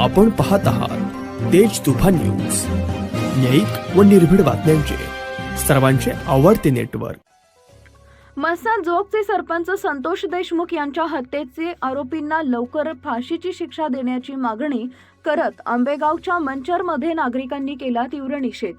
आपण पाहत आहात तेज तुफान न्यूज. न्यायिक व निर्भीड बातम्यांचे. सर्वांचे आवडते नेटवर्क. मस्सा जोगचे सरपंच संतोष देशमुख यांच्या हत्येचे आरोपींना लवकर फाशीची शिक्षा देण्याची मागणी करत आंबेगावच्या मंचरमध्ये नागरिकांनी केला तीव्र निषेध.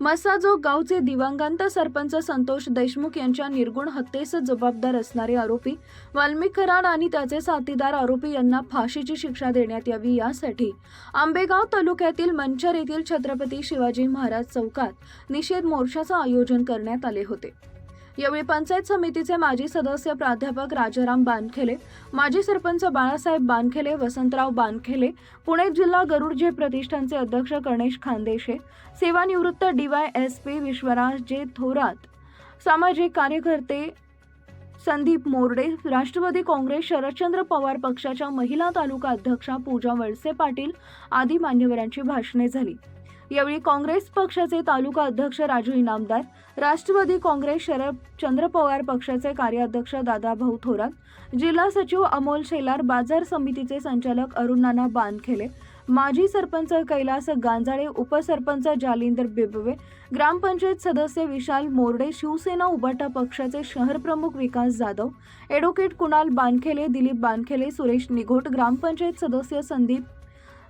मसाजो गावचे दिवंगत सरपंच संतोष देशमुख यांच्या निर्गुण हत्येस जबाबदार असणारे आरोपी वाल्मिक कराड आणि त्याचे साथीदार आरोपी यांना फाशीची शिक्षा देण्यात यावी यासाठी आंबेगाव तालुक्यातील मंचर येथील छत्रपती शिवाजी महाराज चौकात निषेध मोर्चाचं आयोजन करण्यात आले होते. यावेळी पंचायत समितीचे माजी सदस्य प्राध्यापक राजाराम बानखेले माजी सरपंच बाळासाहेब बानखेले वसंतराव बानखेले पुणे जिल्हा गरुडजे प्रतिष्ठानचे अध्यक्ष गणेश खानदेशे सेवानिवृत्त डीवाय एस पी विश्वराज जे थोरात सामाजिक कार्यकर्ते संदीप मोर्डे राष्ट्रवादी काँग्रेस शरदचंद्र पवार पक्षाच्या महिला तालुका अध्यक्षा पूजा वळसे पाटील आदी मान्यवरांची भाषणे झाली. यावेळी काँग्रेस पक्षाचे तालुका अध्यक्ष राजू इनामदार राष्ट्रवादी काँग्रेस शरदचंद्र पवार पक्षाचे कार्याध्यक्ष दादाभाऊ थोरात जिल्हा सचिव अमोल शेलार बाजार समितीचे संचालक अरुण नाना बानखेले माजी सरपंच कैलास गांजाळे उपसरपंच जालिंदर बिबवे ग्रामपंचायत सदस्य विशाल मोर्डे शिवसेना उबाटा पक्षाचे शहर प्रमुख विकास जाधव ॲडव्होकेट कुणाल बानखेले दिलीप बानखेले सुरेश निघोट ग्रामपंचायत सदस्य संदीप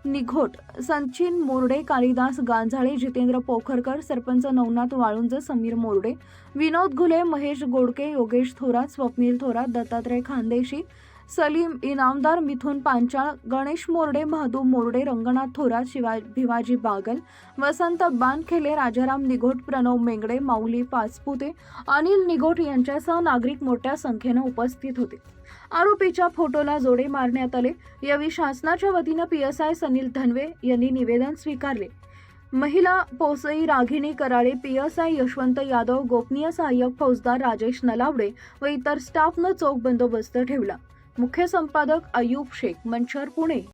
निघोट सचिन मोर्डे कालिदास गांजाळे जितेंद्र पोखरकर सरपंच नवनाथ वाळुंज समीर मोर्डे विनोद घुले महेश गोडके योगेश थोरात स्वप्नील थोरात दत्तात्रय खानदेशी सलीम इनामदार मिथुन पांचाळ गणेश मोर्डे महादूब मोर्डे रंगनाथ थोरात शिवा भिवाजी बागल वसंत बानखेले राजाराम निघोट प्रणव मेंगडे माऊली पाचपुते अनिल निघोट यांच्यासह नागरिक मोठ्या संख्येनं उपस्थित होते. आरोपीच्या फोटोला जोडे मारण्यात आले. यावेळी शासनाच्या वतीनं P S I Sunil Dhanwe यांनी निवेदन स्वीकारले. महिला पोसई Ragini Karale P S I Yashwant Yadav गोपनीय सहाय्यक फौजदार राजेश नलावडे व इतर स्टाफनं चोख बंदोबस्त ठेवला. मुख्य संपादक अयूब शेख मंचर पुणे.